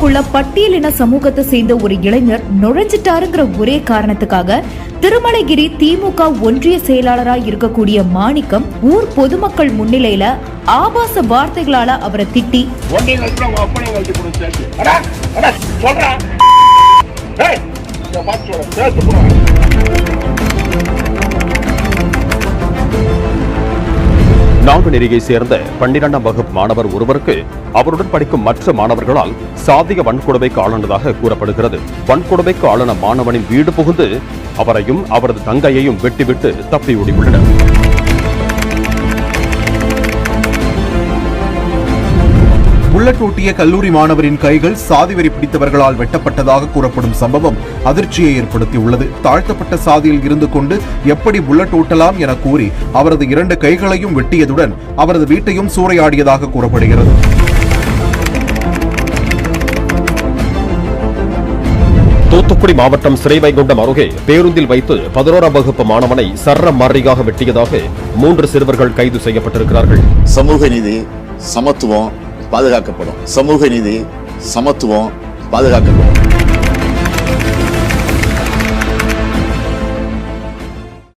பட்டியலின சமூகத்தை சேர்ந்த ஒரு இளைஞர் நுழைஞ்சிட்டாருங்கிற ஒரே காரணத்துக்காக திருமலைகிரி திமுக ஒன்றிய செயலாளராய் இருக்கக்கூடிய மாணிக்கம் ஊர் பொதுமக்கள் முன்னிலையில ஆபாச வார்த்தைகளால அவரை திட்டி ஒன்றையும் போடுறேன் நாங்குநேரியை சேர்ந்த பன்னிரெண்டாம் வகுப்பு மாணவர் ஒருவருக்கு அவருடன் படிக்கும் மற்ற மாணவர்களால் சாதிய வன்கொடுமைக்கு ஆளானதாக கூறப்படுகிறது. வன்கொடுமைக்கு ஆளான மாணவனின் வீடு புகுந்து அவரையும் அவரது தங்கையையும் வெட்டிவிட்டு தப்பி ஓடியுள்ளனர். புல்லட் ஓட்டிய கல்லூரி மாணவரின் கைகள் சாதிவெறி பிடித்தவர்களால் வெட்டப்பட்டதாக கூறப்படும் சம்பவம் அதிர்ச்சியை ஏற்படுத்தியுள்ளது. தாழ்த்தப்பட்ட சாதியில் இருந்து கொண்டு எப்படி புல்லட் ஓட்டலாம் என கூறி அவரது இரண்டு கைகளையும் வெட்டியதுடன் அவரது வீட்டையும் சூறையாடியதாக கூறப்படுகிறது. தூத்துக்குடி மாவட்டம் சிறைவைகுண்டம் அருகே பேருந்தில் வைத்து பதினோராம் வகுப்பு மாணவனை சர்ர மாரியாக வெட்டியதாக மூன்று சிறுவர்கள் கைது செய்யப்பட்டிருக்கிறார்கள். சமூக நீதி சமத்துவம் பாதுகாக்கப்படும். சமூக நீதி சமத்துவம் பாதுகாக்கப்படும்.